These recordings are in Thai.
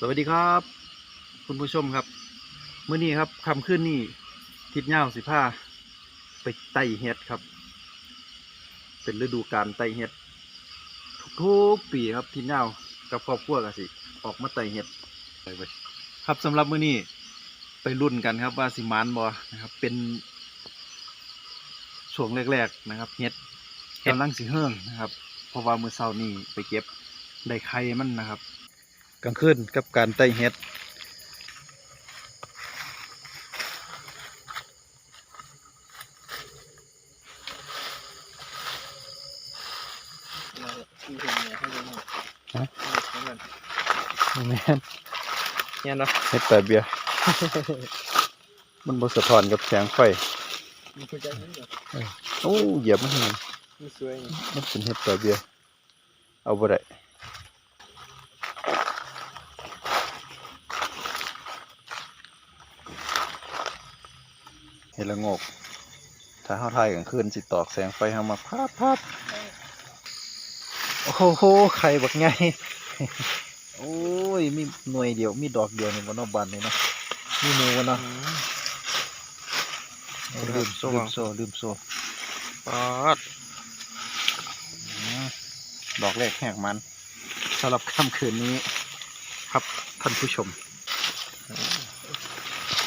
สวัสดีครับ คุณผู้ชมครับเมื่อนี้ครับคำขึ้นนี่ทิศเงาสิผ้าไปไต่เห็ดครับ เป็นฤดูการไต่เห็ดทุกๆปีครับทิศเงากับครอบครัวกันสิออกมาไต่เห็ดไปเว้ยครับสำหรับมื้อนี้ไปรุ่นกันครับว่าสิมานบอนะครับ เป็นช่วงแรกๆนะครับเห็ดกำลังสิเฮิ่งนะครับเพราะว่ามื้อเช้านี้ไปเก็บได้ไข่มันนะครับ กลางคืนกับการไต่เห็ดแม่นเนี่ยเนาะเห็ดแต่เบียร์ มันบ่สะท้อนกับแสงไฟมีคุณใจนี่เหรอโอ้เหยียบมันเห็นมีสวยมันเป็นเห็ดแต่เบียร์เอาบ่ได้ ดละโงก ถ้าเฮาถ่ายกลางคืนสิตอกแสงไฟเฮามาพาดพาดโอ้โหไข่บักใหญ่โอ้ย มีหน่วยเดียว มีดอกเดียวนี่บ่เนอกบานเลยเนาะมีหนูบ่เนาะลืมโซ่ลืมโซ่ลืมโซ่ปอดอืมดอกแรกแหกมันสำหรับค่ำคืนนี้ ครับท่านผู้ชม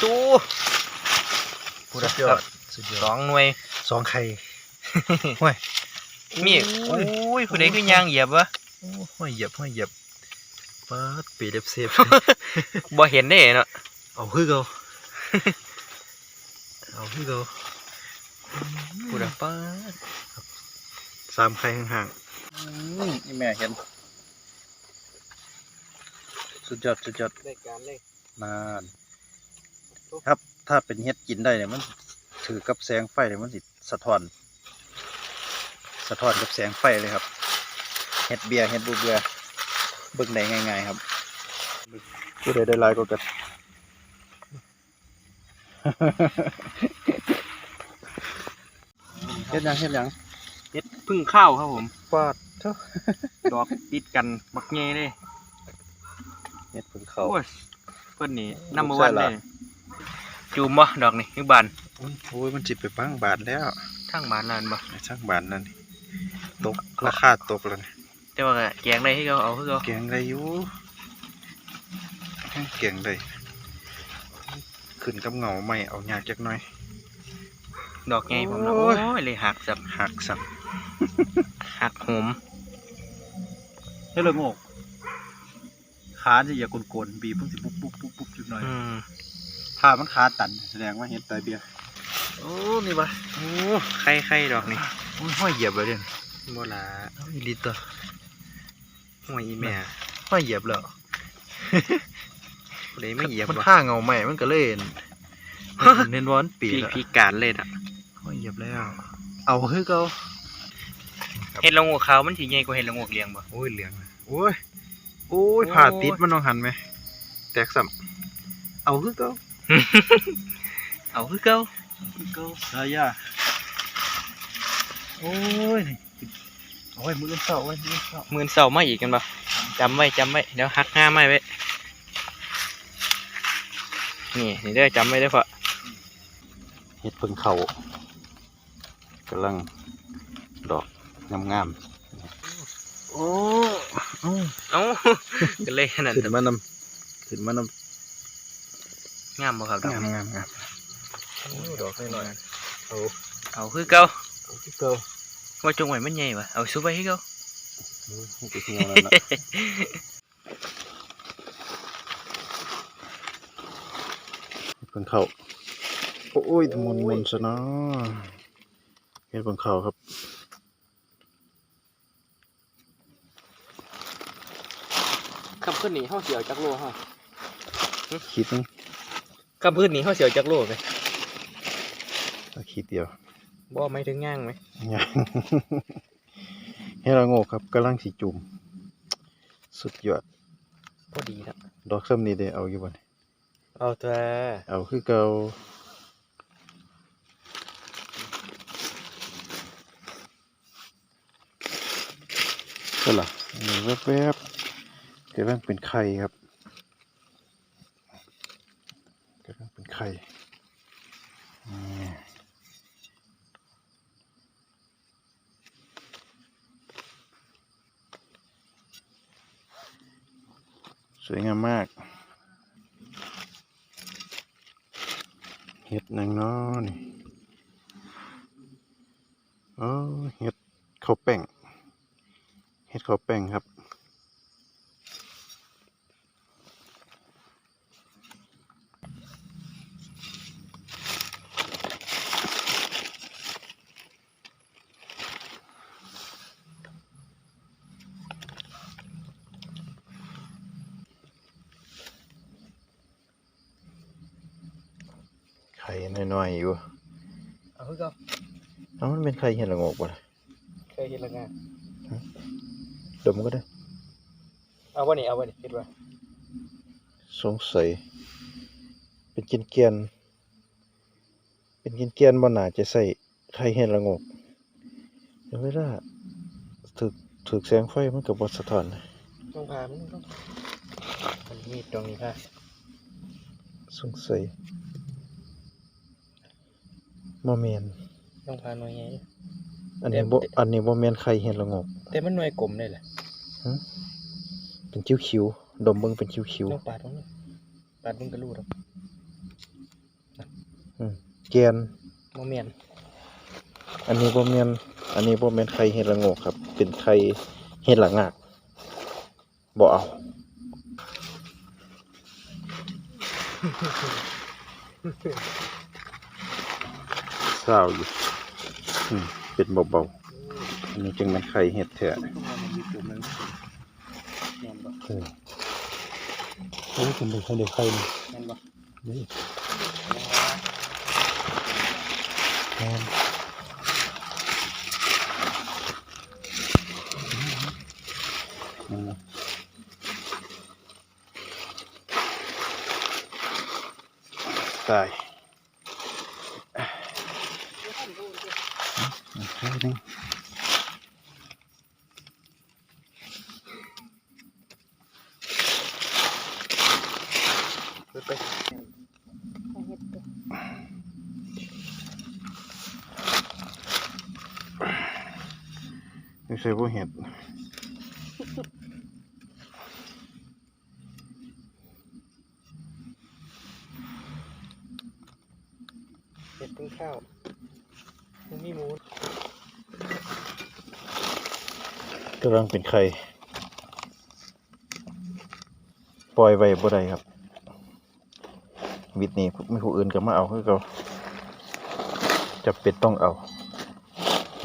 ตู้ สุดยอดสุดยสออดงหน่วยสองไข่ห้วยมีโอ้โอ้ยยผู้ใดคือย่างเหยียบวะโอ้ห้วยเหยียบห้วยเหยียบเปิดปีเล็บเสียบบ่เห็นได้เนาะเอาคือเก่าเอาคือเก่าผู้ใดปอดสามไข่ห่างๆนี่แม่เห็นสุดยอดสุดยอดได้การเลยนานครับ ถ้าเป็นเฮ็ดกินได้เนี่ยมันถือกับแสงไฟเนี่ยมันสิสะท้อน สะท้อนกับแสงไฟเลยครับเฮ็ดเบียร์เฮ็ดบูเบือเบิ่งได้ง่ายๆครับผู้ใดได้หลายก็กันเฮ็ดหยังเฮ็ดหยังเฮ็ดพึ่งข้าวครับผมปาดเท่าดอกติดกันบักแง่เลยเฮ็ดเพิ่งเข้าโอ้ยเพิ่นนี่ลูกนำมาไส้วันหเลลายย จูมบ่ดอกนี่คือบานโอ้ยโอ้ยมันจิไปพังบาทแล้วทั้งบานลานบ่ไอ้ช่างบาทนั่นนี่ตกราคาตกแล้วนี่แต่ว่าก็แกงได้ให้เขาเอาคือเขาเกียงได้อยู่เกียงได้ขึ้นกับเงาไม่เอายากจักหน่อย ดอกใหญ่ผมนะโอ้โอ้ยยเลยหักสับหักสับหักโหมเฮ้ยเลยงกขาจะอย่ากลนๆบีบเพิ่งสิปุ๊บปุ๊บปุ๊บปุ๊บจุดหน่อยอืม ถ้ามันขาตันแสดงว่าเห็ดตายเบียร์โอ้นี่ปะโอ้ไข่ไข่ดอกนี่โอ้ยห้อยเหยียบเลยเด่นบ่ละอีลิตตัวห่วยอีแม่ห้อยเหยียบแล้วผู้ใดไม่เหยียบมันวะข้างเงาใหม่มันก็เล่นเน้นวอนปีพีแล้วพีการเลยอะห้อยเหยียบแล้ว เอาคือเก่าเห็ดละโงกขาวมันสิใหญ่กว่าเห็ดละโงกเหลียงบ่โอ้ยเหลืองเลยโอ้ยโอ้ยผ่าติดมันต้องหันไหมแตกสัมเอาคือเก่า เอาคือเก่าคือเก่าสายาโอ้ยนี่เอาไว้มือเล่นเสาไว้มือเล่นเสามื่นเสาร์มาอีกกันบ่จำไว้จำไว้เดี๋ยวหักห้าไม้ไว้นี่นี่เด้อจำไว้เด้อพ่อเห็ดเพิ่งเขากำลังดอกงามๆโอ้เอ้าก็เลยขนาดขึ้นนั้นมานำขึ้นมาน งามบ่ครับำดอกงามงามงามดอกน้อยๆเอาเอาคือเก่าเอาคือเก่าว่าจงไว้มันใหญ่บ่เอาซุปไว้คือเก่าโอ้ยมันจะเหี่ยวแล้วนะเพิ่งเขาโอ้ยมุนมุนๆซะเนาะเห็ดเพิ่งเขาครับคำพื้นนี้เฮาเสียวจักโลฮะขีดนึง คำพื้นนี้เฮาเสียวจักโลไปเอาขีดเดียวบ่ไม่ถึงย่างไหมยังให้เราโงกครับกำลังสีจุ่มสุดยอดพอดีแล้วดอกซ้ำนี่เด้เอาอยู่บ่เนี่ยเอาตัวเอาคือเก่าก็ล่ะนี่แวบๆเดี๋ยวมันเป็นไข่ครับ ไข่นี่ สวยงามมาก เห็ดนางน้อนี่โอ้เห็ดข้าวแป้ง เห็ดข้าวแป้งครับ ข่น้อยๆอยู่ เอาคือเก่าเอ้ามันเป็นไข่เห็ดละโงกบ่ล่ะเคยเห็นและงานดมก็ได้ เอาบ่นี่เอาบ่นี่คิดว่าสงสัย เป็นกินเกียนๆเป็นกินเกียนๆบ่น่าจะใส่ไข่เห็ดละโงกเดี๋ยวเวลาถึกถึกแสงไฟมันก็บ่สะท้อนนะต้องพามันต้องมันมีดตรงนี้ค่ะสงสัย บ่แม่นต้องพาหน่วยใหญ่อันนี้แต่บ่อันนี้บ่แม่นไข่เห็ดละโงกแต่มันหน่วยกลมได้แหละเป็นคิ้วๆดมเบิ่งเป็นคิ้วต้องปาดตรงนี้ปาดมึงก็รู้ดอกๆอืมเกียนบ่แม่นอันนี้บ่แม่นอันนี้บ่แม่นไข่เห็ดละโงกครับ เป็นไข่เห็ดละงากบ่เอาเศร้าอยู่อืมเป็นเบาๆอันนี้จึงเป็นไข่เห็ดแท้ต้องว่ามันมีกลุ่มนึงแม่นบ่เออโอ้ยเป็นไข่เด็กไข่นี่แม่นบ่นี่แม่นอืมตาย อีกไข่หนึงเปิดไปไม่ใช่พวกเห็ดเห็ดเป็นข้าวมันมีหมู กำลังเป็นไข่ปล่อยไว้บ่ได้ครับ วิดนี้ไม่ผู้อื่นก็มาเอาคือเขาจะเป็นต้องเอา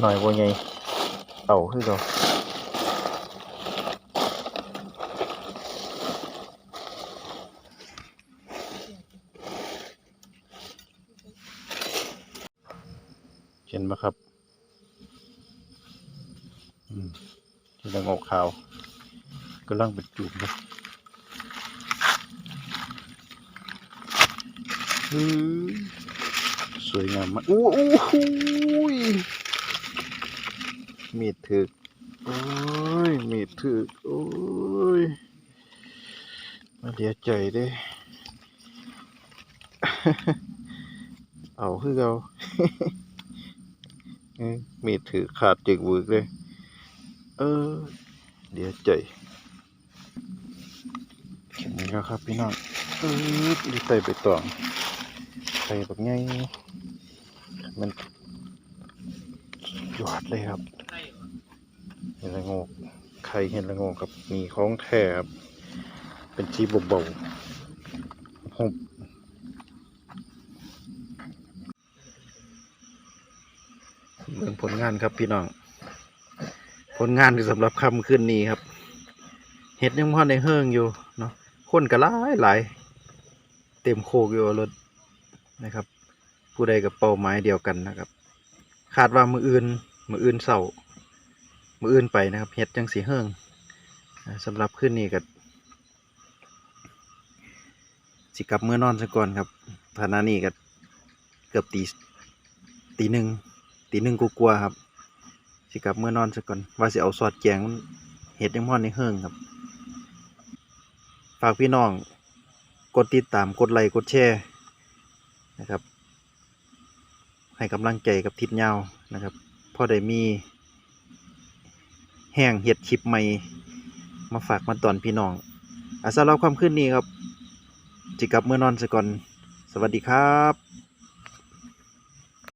หน่อยบ่ไงเอาคือเขาเห็นไหมครับ อืม ที่ละงอกขาวกำลังเป็นจุ่มเลยสวยงามมากอู้หูยมีดถึกโอ้ยมีดถึกโอ้ยมาเดียใจเด้ เอาคือเอาเอ้ยมีดถือขาดจึกวึกเลย ออ เดี๋ยวใจเข็มนี้แล้วครับพี่น้องเออดีใส่ไปต่องใส่แบบไงมันยอดเลยครับเห็นละงกไข่เห็นละงกครับมีของแท้ครับเป็นชีเบาๆหุบเบิ่งผลงานครับพี่น้อง ลงานสำหรับคำขึ้นนี้ครับ เห็ดยังพอในเฮิงอยู่เนาะคนก็หลายหลายเต็มโคกอยู่รถนะครับ ผู้ใดกับเป้าหมายเดียวกันนะครับ คาดว่ามืออื่นมืออื่นเสาร์มืออื่นไปนะครับเห็ดจังสีเฮิงอ่าสำหรับขึ้นนี้ก็สิกลับเมื่อนอนซะก่อนครับฐานะนี้ก็เกือบตีตีหนึ่งตีหนึ่งกลัวครับ สิกลับเมื่อนอนซะก่อน ว่าสิเอาสอดแจงเห็ดยังพอนในเฮิงครับ ฝากพี่น้อง กดติดตามกดไลค์กดแชร์นะครับ ให้กำลังใจกับทิศยาวนะครับพอได้มี แห้งเห็ดคลิปใหม่ มาฝากมาตอนพี่น้องอาสำหรับความขึ้นนี้ครับจิกลับเมื่อนอนซะก่อน สวัสดีครับ